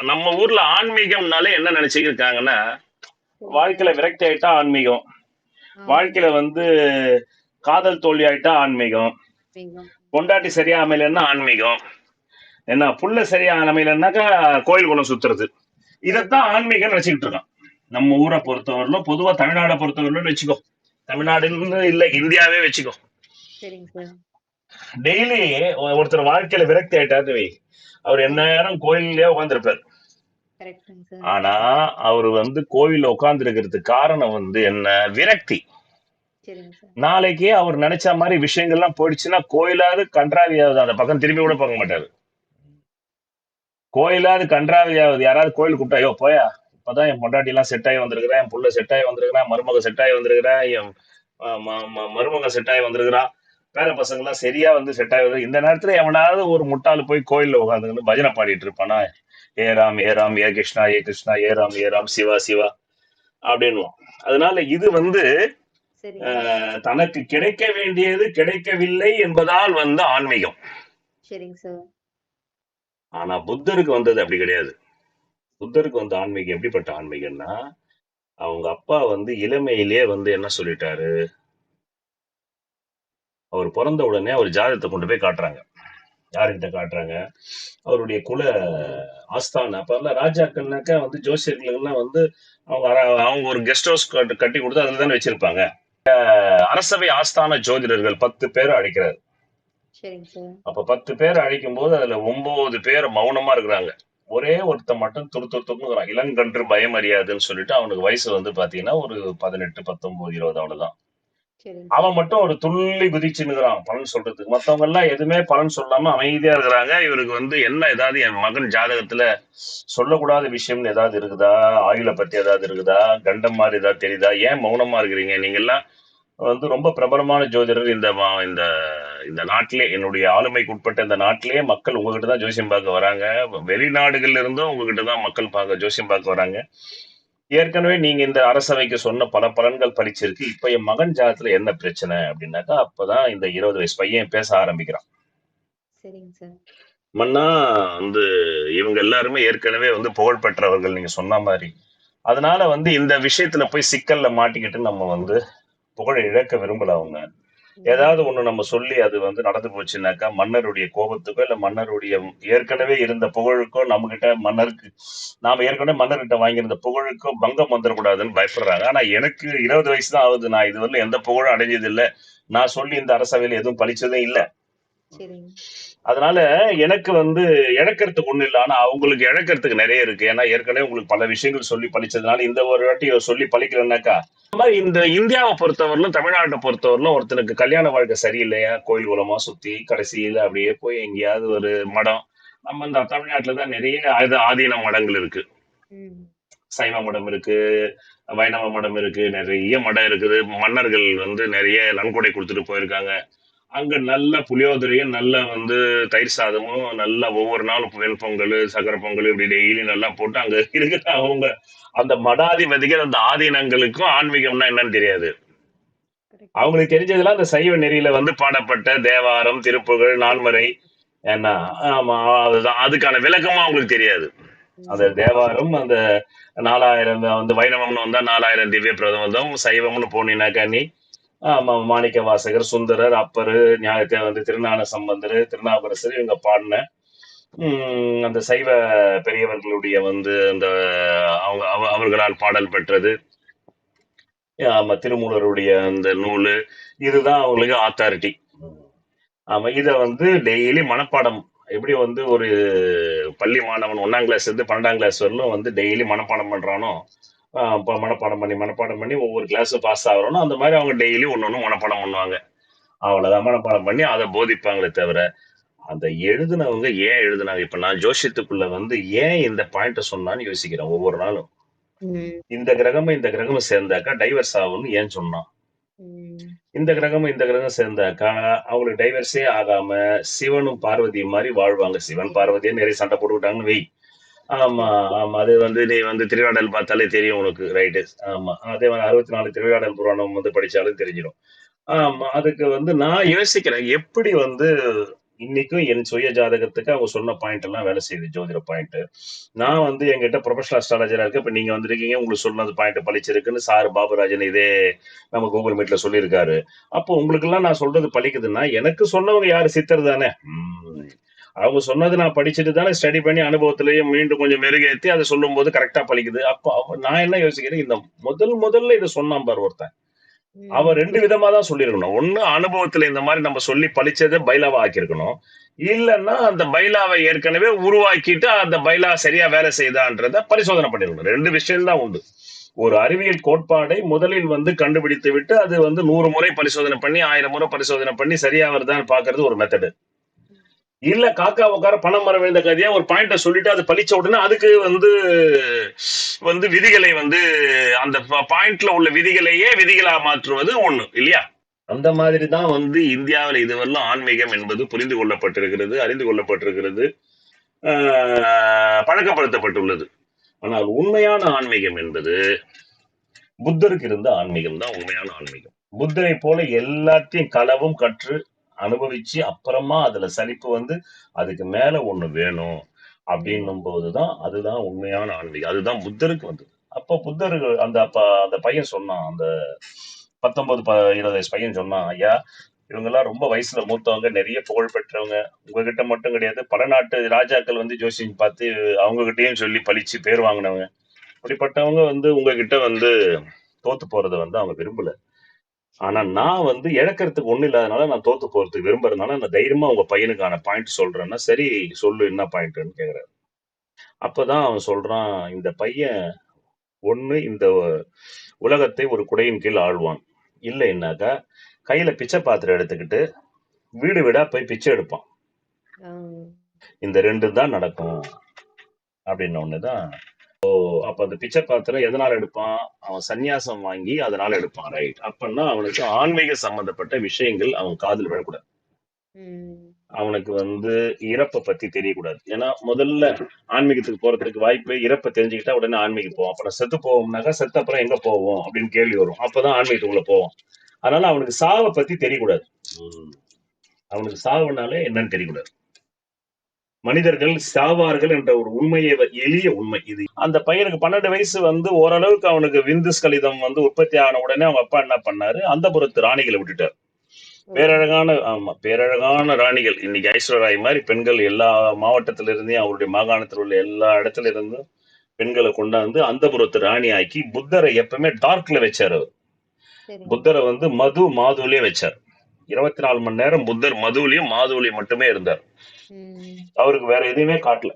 நம்ம ஊர்ல ஆன்மீகம்னாலே என்ன நினைச்சுக்கிருக்காங்கன்னா வாழ்க்கையில விரக்தி ஆயிட்டா ஆன்மீகம் வாழ்க்கையில வந்து காதல் தோல்வி ஆயிட்டா ஆன்மீகம். பொண்டாட்டி சரியா அமையலன்னா ஆன்மீகம். என்ன புள்ள சரியா அமையலன்னாக்கா கோயில் குளம் சுத்துறது. இதைத்தான் ஆன்மீகம் நினைச்சுக்கிட்டு இருக்கான் நம்ம ஊரை பொறுத்தவரையிலும் பொதுவா தமிழ்நாடை பொறுத்தவரையிலும் வச்சுக்கோ. தமிழ்நாடுன்னு இல்ல இந்தியாவே வச்சுக்கோ. டெய்லி ஒருத்தர் வாழ்க்கையில விரக்தி ஆயிட்டாரு அவர் என்ன நேரம் கோயிலே உட்காந்துருப்பாரு சார் ஆனா அவர் வந்து கோவில்ல உட்கார்ந்து இருக்கிறதுக்கு காரணம் வந்து என்ன? விரக்தி. சரிங்க சார் நாளைக்கு அவர் நினைச்ச மாதிரி விஷயங்கள்லாம் போயிடுச்சுன்னா கோயிலாவது கன்றாவியாவது அந்த பக்கம் திரும்பி கூட பார்க்க மாட்டாரு. கோயிலாவது கன்றாவியாவது யாராவது கோயில் கூப்பிட்டா ஐயோ போயா? இப்பதான் என் பொண்டாட்டி எல்லாம் செட் ஆகி வந்திருக்கிறேன் என் புள்ள செட் ஆகி வந்திருக்கிறேன் மருமக செட் ஆகி வந்திருக்கிறேன் என் ம- ம- ம- மருமக செட் ஆகி வந்திருக்கிறான் பேர பசங்க எல்லாம் சரியா வந்து செட் ஆகி வந்து இந்த நேரத்துல எவனாவது ஒரு முட்டாள் போய் கோயில்ல உட்காந்துக்கிட்டு பஜனை பாடிட்டு இருப்பானா? ஏ ராம் ஏ ராம் ஏ கிருஷ்ணா ஏ கிருஷ்ணா ஏ ராம் ஏ ராம் சிவா சிவா அப்படின்னுவான் அதனால இது வந்து தனக்கு கிடைக்க வேண்டியது கிடைக்கவில்லை என்பதால் வந்த ஆன்மீகம். ஆனா புத்தருக்கு வந்தது அப்படி கிடையாது. புத்தருக்கு வந்த ஆன்மீகம் எப்படிப்பட்ட ஆன்மீகம்னா அவங்க அப்பா வந்து இளமையிலே வந்து என்ன சொல்லிட்டாரு? அவர் பிறந்த உடனே அவர் ஜாதகத்தை கொண்டு போய் காட்டுறாங்க. யார்கிட்ட காட்டுறாங்க? அவருடைய குல ஆஸ்தான. அப்பெல்லாம் ராஜாக்கள்னாக்கா வந்து ஜோசியர்கள்லாம் வந்து அவங்க அவங்க ஒரு கெஸ்ட் ஹவுஸ் கட்டி கொடுத்து அதுல தானே வச்சிருப்பாங்க. அரசவை ஆஸ்தான ஜோதிடர்கள் பத்து பேர் அழைக்கிறாரு. அப்ப பத்து பேர் அழைக்கும் போது அதுல ஒன்பது பேர் மௌனமா இருக்கிறாங்க. ஒரே ஒருத்தன் மட்டும் துரு துரு துருங்கிறான் இளங்கன்று பயம் அறியாதுன்னு சொல்லிட்டு அவனுக்கு வயசு வந்து பாத்தீங்கன்னா ஒரு பதினெட்டு பத்தொன்பது இருபது அவ்வளவுதான். அவன் மட்டும் ஒரு துள்ளி குதிச்சுன்னுக்குறான் பலன் சொல்றதுக்கு. மத்தவங்க எல்லாம் எதுவுமே பலன் சொல்லாம அமைதியா இருக்கிறாங்க. இவருக்கு வந்து என்ன ஏதாவது என் மகன் ஜாதகத்துல சொல்லக்கூடாத விஷயம்னு ஏதாவது இருக்குதா? ஆயுளை பத்தி ஏதாவது இருக்குதா? கண்டம் மாதிரி ஏதாவது தெரியுதா? ஏன் மௌனமா இருக்கிறீங்க? நீங்க எல்லாம் வந்து ரொம்ப பிரபலமான ஜோதிடர் இந்த மா- இந்த இந்த நாட்டிலே என்னுடைய ஆளுமைக்கு உட்பட்ட இந்த நாட்டிலேயே மக்கள் உங்ககிட்ட தான் ஜோசியம் பார்க்க வராங்க. வெளிநாடுகள்ல இருந்தும் உங்ககிட்ட தான் மக்கள் பார்க்க ஜோசியம் பார்க்க வராங்க. ஏற்கனவே நீங்க இந்த அரசவைக்கு சொன்ன பல பலன்கள் பளிச்சிருக்கு இப்ப என் மகன் ஜாதத்துல என்ன பிரச்சனை அப்படின்னாக்கா அப்பதான் இந்த இருபது வயசு பையன் பேச ஆரம்பிக்கிறான். சரிங்க சார். மன்னா வந்து இவங்க எல்லாருமே ஏற்கனவே வந்து புகழ் பெற்றவர்கள் நீங்க சொன்ன மாதிரி. அதனால வந்து இந்த விஷயத்துல போய் சிக்கல்ல மாட்டிக்கிட்டு நம்ம வந்து புகழை இழக்க விரும்பல அவங்க. ஏதாவது ஒண்ணு நம்ம சொல்லி அது வந்து நடந்து போச்சுன்னாக்கா மன்னருடைய கோபத்துக்கோ இல்ல மன்னருடைய ஏற்கனவே இருந்த புகழுக்கோ நம்ம கிட்ட மன்னருக்கு நாம ஏற்கனவே மன்னர்கிட்ட வாங்கியிருந்த புகழுக்கோ பங்கம் வந்துடக்கூடாதுன்னு பயப்படுறாங்க. ஆனா எனக்கு இருபது வயசு தான் ஆகுது. நான் இதுவரையிலும் எந்த புகழும் அடைஞ்சது இல்ல நான் சொல்லி இந்த அரசவையில் எதுவும் பழிச்சதும் இல்ல. அதனால எனக்கு வந்து இழக்கிறதுக்கு ஒண்ணு இல்லை. ஆனா அவங்களுக்கு இழக்கிறதுக்கு நிறைய இருக்கு. ஏன்னா ஏற்கனவே உங்களுக்கு பல விஷயங்கள் சொல்லி பழிச்சதுனால இந்த ஒரு வாட்டி சொல்லி பழிக்கலன்னாக்கா இந்த மாதிரி இந்த இந்தியாவை பொறுத்தவரையிலும் தமிழ்நாட்டை பொறுத்தவரையிலும் ஒருத்தனுக்கு கல்யாண வாழ்க்கை சரியில்லையா? கோயில் குலமா சுத்தி கடைசியில அப்படியே போய் எங்கேயாவது ஒரு மடம். நம்ம இந்த தமிழ்நாட்டுல தான் நிறைய ஆதி- ஆதீன மடங்கள் இருக்கு. சைவ மடம் இருக்கு வைணவ மடம் இருக்கு நிறைய மடம் இருக்குது. மன்னர்கள் வந்து நிறைய நன்கொடை கொடுத்துட்டு போயிருக்காங்க. அங்க நல்ல புளியோதரையும் நல்ல வந்து தயிர் சாதமும் நல்லா ஒவ்வொரு நாளும் புயல் பொங்கல் சக்கரை பொங்கல் இப்படி டெய்லி நல்லா போட்டு அங்க இருக்கிற அவங்க அந்த மடாதிபதிகள் அந்த ஆதீனங்களுக்கும் ஆன்மீகம்னா என்னன்னு தெரியாது. அவங்களுக்கு தெரிஞ்சதெல்லாம் அந்த சைவ நெறியில வந்து பாடப்பட்ட தேவாரம் திருப்புகழ் நான்மறை என்ன ஆமா அதுதான். அதுக்கான விளக்கமும் அவங்களுக்கு தெரியாது. அந்த தேவாரம் அந்த நாலாயிரம் வந்து வைணவம்னு வந்தா நாலாயிரம் திவ்ய பிரபந்தம் சைவம்னு போனீங்கன்னாக்கா நீ மாணிக்க வாசகர் சுந்தரர் அப்பர் ஞாயிற்று வந்து திருநான சம்பந்தர் திருநாவுக்கரசர் இவங்க பாடின அந்த சைவ பெரியவர்களுடைய வந்து அந்த அவங்க அவ- அவர்களால் பாடல் பெற்றது. ஆமா திருமூலருடைய அந்த நூலு இதுதான் அவங்களுக்கு ஆத்தாரிட்டி ஆமா இத வந்து டெய்லி மனப்பாடம் எப்படி வந்து ஒரு பள்ளி மாணவன் ஒன்னாம் கிளாஸ் இருந்து பன்னெண்டாம் கிளாஸ் வரலும் வந்து டெய்லி மனப்பாடம் பண்றானோ மனப்பாடம் பண்ணி மனப்பாடம் பண்ணி ஒவ்வொரு கிளாஸும் பாஸ் ஆகுறோனோ அந்த மாதிரி அவங்க டெய்லி ஒன்னு ஒண்ணு மனப்பாடம் பண்ணுவாங்க. அவ்வளவுதான் மனப்பாடம் பண்ணி அதை போதிப்பாங்களே தவிர அந்த எழுதுனவங்க ஏன் எழுதுனாங்க? இப்ப நான் ஜோசியத்துக்குள்ள வந்து ஏன் இந்த பாயிண்ட சொன்னான்னு யோசிக்கிறேன் ஒவ்வொரு நாளும். இந்த கிரகமும் இந்த கிரகமும் சேர்ந்தாக்கா டைவர்ஸ் ஆகும்னு ஏன் சொன்னான்? இந்த கிரகமும் இந்த கிரகம் சேர்ந்தாக்கா அவங்களுக்கு டைவர்ஸே ஆகாம சிவனும் பார்வதியும் மாதிரி வாழ்வாங்க. சிவன் பார்வதியே நிறைய சண்டை போட்டுக்கிட்டாங்கன்னு வை. ஆமா ஆமா. அது வந்து நீ வந்து திருவிழாடல் பார்த்தாலே தெரியும் உனக்கு ரைட்டு ஆமா. அதே மாதிரி அறுபத்தி நாலு திருவிழாடல் புராணம் வந்து படிச்சாலும் தெரிஞ்சிடும் ஆமா அதுக்கு வந்து நான் யோசிக்கிறேன் எப்படி வந்து இன்னைக்கும் என் சுய ஜாதகத்துக்கு அவங்க சொன்ன பாயிண்ட் எல்லாம் வேலை செய்யுது ஜோதிட பாயிண்ட் நான் வந்து எங்கிட்ட ப்ரொஃபஷனல் அஸ்ட்ராலஜரா இருக்கு இப்ப நீங்க வந்திருக்கீங்க உங்களுக்கு சொன்னது பாயிண்ட் பழிச்சிருக்குன்னு சார் பாபுராஜன் இதே நம்ம கூகுள் மீட்ல சொல்லியிருக்காரு. அப்போ உங்களுக்கு எல்லாம் நான் சொல்றது பழிக்குதுன்னா எனக்கு சொன்னவங்க யாரு? சித்தர் தானே. ம். அவங்க சொன்னது நான் படிச்சுட்டு தானே ஸ்டடி பண்ணி அனுபவத்திலேயே மீண்டும் கொஞ்சம் மெருகேத்தி அதை சொல்லும் போது கரெக்டா பழிக்குது அப்போ அவ- நான் என்ன யோசிக்கிறேன்? இந்த முதல் முதல்ல இதை சொன்னான் பாரு ஒருத்தன். அவன் ம். ரெண்டு விதமா தான் சொல்லியிருக்கணும். ஒண்ணு அனுபவத்துல இந்த மாதிரி நம்ம சொல்லி பழிச்சதை பைலாவா ஆக்கியிருக்கணும். இல்லைன்னா அந்த பைலாவை ஏற்கனவே உருவாக்கிட்டு அந்த பைலா சரியா வேலை செய்தான்றத பரிசோதனை பண்ணிருக்கணும். ரெண்டு விஷயம் தான் உண்டு. ஒரு அறிவியல் கோட்பாடை முதலில் வந்து கண்டுபிடித்து விட்டு அது வந்து நூறு முறை பரிசோதனை பண்ணி ஆயிரம் முறை பரிசோதனை பண்ணி சரியா வருதான்னு பாக்குறது ஒரு மெத்தடு இல்ல காக்கா உட்கார பணம் மரம் விழுந்த கதையா ஒரு பாயிண்ட சொல்லிட்டு அது பழிச்ச உடனே அதுக்கு வந்து வந்து விதிகளை வந்து அந்த பாயிண்ட்ல உள்ள விதிகளையே விதிகளா மாற்றுவது ஒண்ணு இல்லையா? அந்த மாதிரி தான் வந்து இந்தியாவில் இதுவரையிலும் ஆன்மீகம் என்பது புரிந்து கொள்ளப்பட்டிருக்கிறது அறிந்து கொள்ளப்பட்டிருக்கிறது ஆஹ் பழக்கப்படுத்தப்பட்டுள்ளது. ஆனால் உண்மையான ஆன்மீகம் என்பது புத்தருக்கு இருந்த ஆன்மீகம் தான் உண்மையான ஆன்மீகம். புத்தரை போல எல்லாத்தையும் களவும் கற்று அனுபவிச்சு அப்புறமா அதுல சலிப்பு வந்து அதுக்கு மேல ஒண்ணு வேணும் அப்படின்னும் போதுதான் அதுதான் உண்மையான ஆன்மீகம். அதுதான் புத்தருக்கு வந்தது. அப்போ புத்தர் அந்த அப்ப அந்த பையன் சொன்னான் அந்த பத்தொன்பது ப இருபது வயசு பையன் சொன்னான் ஐயா இவங்கெல்லாம் ரொம்ப வயசுல மூத்தவங்க நிறைய புகழ் பெற்றவங்க. உங்ககிட்ட மட்டும் கிடையாது பல நாட்டு ராஜாக்கள் வந்து ஜோசியம் பார்த்து அவங்ககிட்டயும் சொல்லி பழிச்சு பேர் வாங்கினவங்க. அப்படிப்பட்டவங்க வந்து உங்ககிட்ட வந்து தோத்து போறதை வந்து அவங்க விரும்பல. ஆனா நான் வந்து இழக்கிறதுக்கு ஒண்ணு இல்லாதனால நான் தோத்து போறதுக்கு விரும்புறதுனால நான் தைரியமா உங்க பையனுக்கான பாயிண்ட் சொல்றேன்னா சரி சொல்லு என்ன பாயிண்ட்னு கேக்குறாரு. அப்பதான் அவன் சொல்றான் இந்த பையன் ஒண்ணு இந்த உலகத்தை ஒரு குடையின் கீழ் ஆழ்வான் இல்லைன்னாக்கா கையில பிச்சை பாத்திரம் எடுத்துக்கிட்டு வீடு வீடா போய் பிச்சை எடுப்பான். இந்த ரெண்டு தான் நடக்கும். அப்படின்ன ஒண்ணுதான் ஓ அப்ப அந்த பிச்சை பாத்திரம் எதனால எடுப்பான்? அவன் சந்நியாசம் வாங்கி அதனால எடுப்பான் ரைட் அப்பன்னா அவனுக்கு ஆன்மீக சம்பந்தப்பட்ட விஷயங்கள் அவன் காதுல விழக்கூடாது. அவனுக்கு வந்து இறப்பை பத்தி தெரியக்கூடாது. ஏன்னா முதல்ல ஆன்மீகத்துக்கு போறதுக்கு வாய்ப்பு இறப்பை தெரிஞ்சுக்கிட்டா உடனே ஆன்மீகம் போவோம் அப்புறம் செத்து போவோம்னாக்கா செத்த அப்புறம் எங்க போவோம்? அப்படின்னு கேள்வி வரும். அப்பதான் ஆன்மீகத்துக்குள்ள போவோம். அதனால அவனுக்கு சாவை பத்தி தெரியக்கூடாது. அவனுக்கு சாவுனாலே என்னன்னு தெரியக்கூடாது. மனிதர்கள் சாவார்கள் என்ற ஒரு உண்மையை எளிய உண்மை இது. அந்த பையனுக்கு பன்னெண்டு வயசு வந்து ஓரளவுக்கு அவனுக்கு விந்து ஸ்கலிதம் வந்து உற்பத்தி ஆன உடனே அவங்க அப்பா என்ன பண்ணாரு? அந்த புறத்து ராணிகளை விட்டுட்டார். பேரழகான ஆமா பேரழகான ராணிகள். இன்னைக்கு ஐஸ்வர்யாய் மாதிரி பெண்கள் எல்லா மாவட்டத்தில இருந்தே அவருடைய மாகாணத்தில் உள்ள எல்லா இடத்துல இருந்தும் பெண்களை கொண்டாந்து அந்த புறத்து ராணி ஆக்கி புத்தரை எப்பவுமே டார்க்ல வச்சாரு அவர். புத்தரை வந்து மது மாதுலயே வச்சார். இருபத்தி நாலு மணி நேரம் புத்தர் மதுவிலையும் மாதுவிலையும் மட்டுமே இருந்தார். அவருக்கு வேற எதுவுமே காட்டல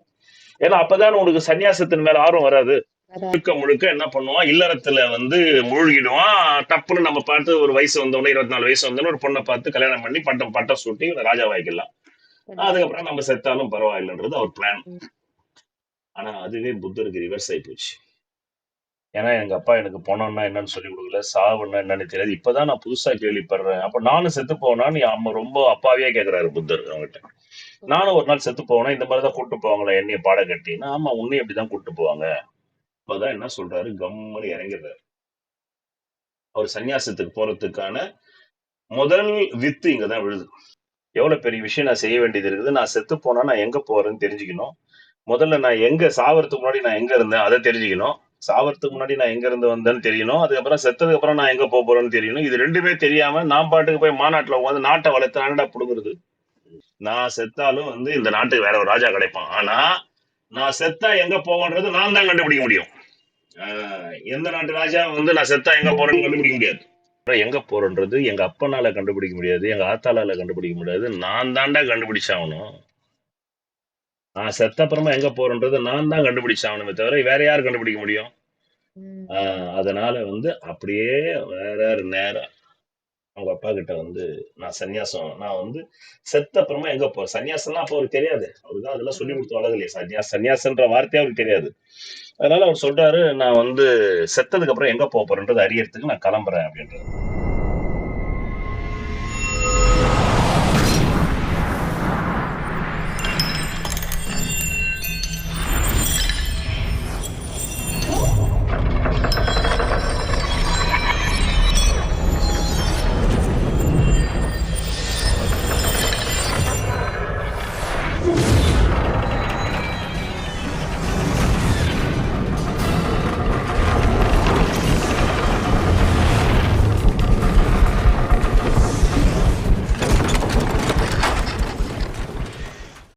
ஏன்னா அப்பதான் உனக்கு சன்னியாசத்தின் மேல ஆர்வம் வராது. முழுக்க முழுக்க என்ன பண்ணுவான் இல்லறத்துல வந்து மூழ்கிடுவான் டப்புன்னு நம்ம பார்த்து ஒரு வயசு வந்தோடனே இருபத்தி நாலு வயசு வந்தோடனே ஒரு பொண்ணை பார்த்து கல்யாணம் பண்ணி பட்டம் பட்டம் சூட்டி ராஜாவாய்க்கலாம் கண்டிப்பா. அதுக்கப்புறம் நம்ம செத்தாலும் பரவாயில்லைன்றது அவர் பிளான். ஆனா அதுவே புத்தருக்கு ரிவர்ஸ் ஆகி போச்சு ஏன்னா எங்க அப்பா எனக்கு பணம்னா என்னன்னு சொல்லி கொடுக்கல சாவுன்னா என்னன்னு தெரியாது. இப்பதான் நான் புதுசா கேள்விப்படுறேன். அப்ப நானும் செத்து போனான்னு அம்மா ரொம்ப அப்பாவே கேக்குறாரு புத்தர் அவங்ககிட்ட. நானும் ஒரு நாள் செத்து போவேனா இந்த மாதிரிதான் கூட்டு போவாங்களா என்னைய பாட கட்டினா ஆமா உன்னையும் அப்படிதான் கூட்டு போவாங்க. அப்பதான் என்ன சொல்றாரு? கம்முன்னு இறங்கிடுறாரு. அவர் சன்னியாசத்துக்கு போறதுக்கான முதல் வித்து இங்கதான் விழுது. எவ்வளவு பெரிய விஷயம் நான் செய்ய வேண்டியது இருக்குது. நான் செத்து போனா நான் எங்க போறேன்னு தெரிஞ்சுக்கணும். முதல்ல நான் எங்க சாவறதுக்கு முன்னாடி நான் எங்க இருந்தேன் அதை தெரிஞ்சுக்கணும். சாவறதுக்கு முன்னாடி நான் எங்க இருந்து வந்தேன்னு தெரியணும். அதுக்கப்புறம் செத்ததுக்கு அப்புறம் நான் எங்க போக போறேன்னு தெரியணும். இது ரெண்டுமே தெரியாம நான் பாட்டுக்கு போய் மாநாட்டுல உட்காந்து நாட்டை வளர்த்து ஆண்டா புடுங்குறது? நான் செத்தாலும் வந்து இந்த நாட்டுக்கு வேற ஒரு ராஜா கிடைப்பான். ஆனா நான் செத்தா எங்க போவேன்றது நான் தான் கண்டுபிடிக்க முடியும். ஆஹ் எந்த நாட்டு ராஜா வந்து நான் செத்தா எங்க போறேன்னு கண்டுபிடிக்க முடியாது. அப்புறம் எங்க போறேன்றது எங்க அப்பனால கண்டுபிடிக்க முடியாது எங்க ஆத்தாளால கண்டுபிடிக்க முடியாது. நான் தாண்டா கண்டுபிடிச்சாகணும். நான் செத்த அப்புறமா எங்க போறேன்றது நான் தான் கண்டுபிடிச்சாகணுமே தவிர வேற யார் கண்டுபிடிக்க முடியும்? அதனால வந்து அப்படியே வேற நேரம் அவங்க அப்பா கிட்ட வந்து நான் சன்னியாசம் நான் வந்து செத்த அப்புறமா எங்க போ சன்னியாசம்லாம் அப்போ அவருக்கு தெரியாது. அவருக்கு தான் அதெல்லாம் சொல்லி கொடுத்து வளரது இல்லையா சன்னியாஸ் சன்னியாசன்ற வார்த்தையே அவருக்கு தெரியாது. அதனால அவர் சொல்றாரு நான் வந்து செத்ததுக்கு அப்புறம் எங்க போறேன்றது அறியறதுக்கு நான் கிளம்புறேன் அப்படின்றது